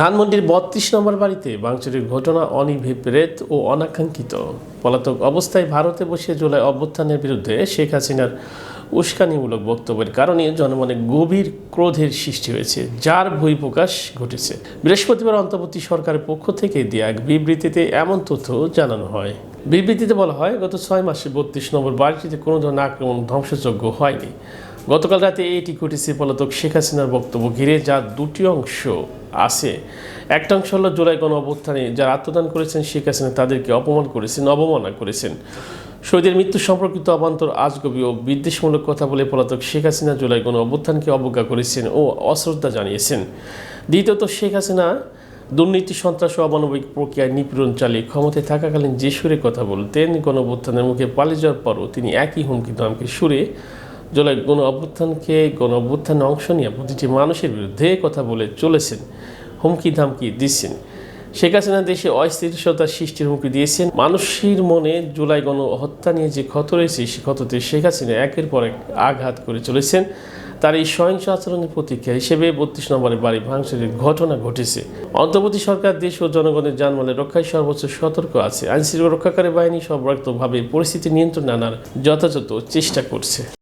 ধানমন্ডির বত্রিশ নম্বর বাড়িতে ভাঙচুরের ঘটনা অনিভিপ্রেত ও অনাকাঙ্ক্ষিত। পলাতক অবস্থায় ভারতে বসে জুলাই অভ্যুত্থানের বিরুদ্ধে শেখ হাসিনার উস্কানিমূলক বক্তব্যের কারণে জনমনে গভীর ক্রোধের সৃষ্টি হয়েছে, যার বহিঃপ্রকাশ ঘটেছে। বৃহস্পতিবার অন্তর্বর্তী সরকারের পক্ষ থেকে দেয়া এক বিবৃতিতে এমন তথ্য জানানো হয়। বিবৃতিতে বলা হয়, গত ছয় মাসে বত্রিশ নম্বর বাড়িটিতে কোনো ধরনের আক্রমণ ধ্বংসযোগ্য হয়নি। গতকাল রাতে এটি ঘটেছে পলাতক শেখ হাসিনার বক্তব্য ঘিরে, যার দুটি অংশ আছে। একটা অংশ হলো জুলাই গণ অভ্যুত্থানে যারা আত্মদান করেছেন শেখ হাসিনা, তাদেরকে অপমান করেছেন, অবমাননা করেছেন। শহীদের মৃত্যু সম্পর্কিত অবান্তর আজগবি ও বিদ্বেষমূলক কথা বলে পলাতক শেখ হাসিনা জুলাই গণ অভ্যুত্থানকে অবজ্ঞা করেছেন ও অশ্রদ্ধা জানিয়েছেন। দ্বিতীয়ত, শেখ হাসিনা দুর্নীতি, সন্ত্রাস ও অমানবিক প্রক্রিয়ায় নিপীড়ন চালিয়ে ক্ষমতায় থাকাকালীন যে সুরে কথা বলতেন, গণ অভ্যুত্থানের মুখে পালিয়ে যাওয়ার পরও তিনি একই হুমকি দামকে সুরে জুলাই গণ অভ্যুত্থানকে গণ অভ্যুত্থানে অংশ নিয়ে প্রতিটি মানুষের বিরুদ্ধে কথা বলে চলেছেন, হুমকি ধামকি দিচ্ছেন। শেখ হাসিনা দেশে অস্থিরতা সৃষ্টির হুমকি দিয়েছেন। মানুষের মনে জুলাই গণ হত্যা নিয়ে যে ক্ষত রয়েছে, সে ক্ষততে শেখ হাসিনা একের পর এক আঘাত করে চলেছেন। তার এই সহিংস আচরণের প্রতিক্রিয়া হিসেবে বত্রিশ নম্বরের বাড়ি ভাঙচুরের ঘটনা ঘটেছে। অন্তর্বর্তী সরকার, দেশ ও জনগণের জানমালের রক্ষায় সর্বোচ্চ সতর্ক আছে। আইনশৃঙ্খলা রক্ষাকারী বাহিনী সর্বাত্মকভাবে পরিস্থিতি নিয়ন্ত্রণে আনার যথাযথ চেষ্টা করছে।